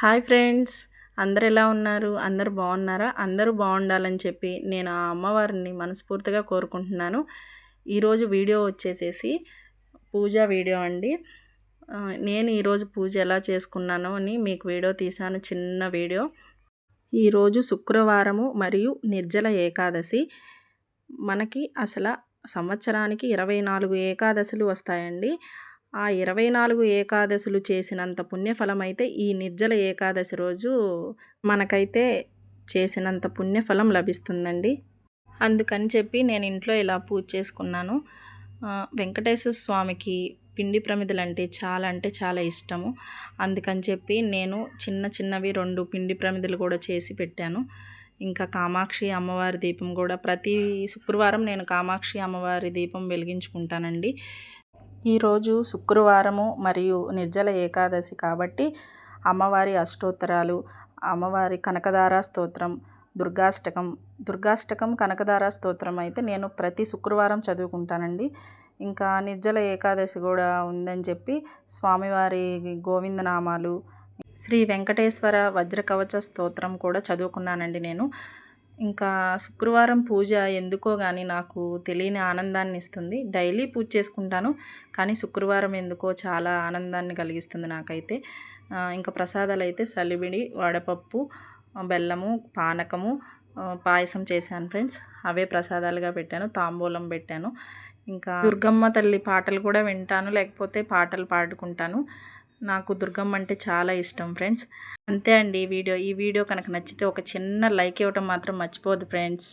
Hi friends. అందరు ఎలా ఉన్నారు? అందరు బాగున్నారా? అందరూ బాగుండాలని చెప్పి నేను ఆ అమ్మవారిని మనస్ఫూర్తిగా కోరుకుంటున్నాను. ఈరోజు వీడియో వచ్చేసేసి పూజ వీడియో అండి. నేను ఈరోజు పూజ ఎలా చేసుకున్నానో అని మీకు వీడియో తీశాను చిన్న వీడియో. ఈరోజు శుక్రవారము మరియు నిర్జల ఏకాదశి. మనకి అసలు సంవత్సరానికి ఇరవై నాలుగు ఏకాదశులు వస్తాయండి. ఆ ఇరవై నాలుగు ఏకాదశులు చేసినంత పుణ్యఫలం అయితే ఈ నిర్జల ఏకాదశి రోజు మనకైతే చేసినంత పుణ్యఫలం లభిస్తుందండి. అందుకని చెప్పి నేను ఇంట్లో ఇలా పూజ చేసుకున్నాను. వెంకటేశ్వర స్వామికి పిండి ప్రమిదలు అంటే చాలా అంటే చాలా ఇష్టము. అందుకని చెప్పి నేను చిన్న చిన్నవి రెండు పిండి ప్రమిదలు కూడా చేసి పెట్టాను. ఇంకా కామాక్షి అమ్మవారి దీపం కూడా ప్రతి శుక్రవారం నేను కామాక్షి అమ్మవారి దీపం వెలిగించుకుంటానండి. ఈరోజు శుక్రవారము మరియు నిర్జల ఏకాదశి కాబట్టి అమ్మవారి అష్టోత్తరాలు అమ్మవారి కనకదార స్తోత్రం దుర్గాష్టకం. దుర్గాష్టకం కనకదార స్తోత్రం అయితే నేను ప్రతి శుక్రవారం చదువుకుంటానండి. ఇంకా నిర్జల ఏకాదశి కూడా ఉందని చెప్పి స్వామివారి గోవిందనామాలు శ్రీ వెంకటేశ్వర వజ్రకవచ స్తోత్రం కూడా చదువుకున్నానండి నేను. ఇంకా శుక్రవారం పూజ ఎందుకో కానీ నాకు తెలియని ఆనందాన్ని ఇస్తుంది. డైలీ పూజ చేసుకుంటాను కానీ శుక్రవారం ఎందుకో చాలా ఆనందాన్ని కలిగిస్తుంది నాకైతే. ఇంకా ప్రసాదాలు అయితే సలిబిడి వడపప్పు బెల్లము పానకము పాయసం చేశాను ఫ్రెండ్స్. అవే ప్రసాదాలుగా పెట్టాను తాంబూలం పెట్టాను. ఇంకా దుర్గమ్మ తల్లి పాటలు కూడా వింటాను లేకపోతే పాటలు పాడుకుంటాను. నాకు దుర్గమ్మ అంటే చాలా ఇష్టం ఫ్రెండ్స్. అంతే అండి ఈ వీడియో. ఈ వీడియో కనుక నచ్చితే ఒక చిన్న లైక్ ఇవ్వటం మాత్రం మర్చిపోదు ఫ్రెండ్స్.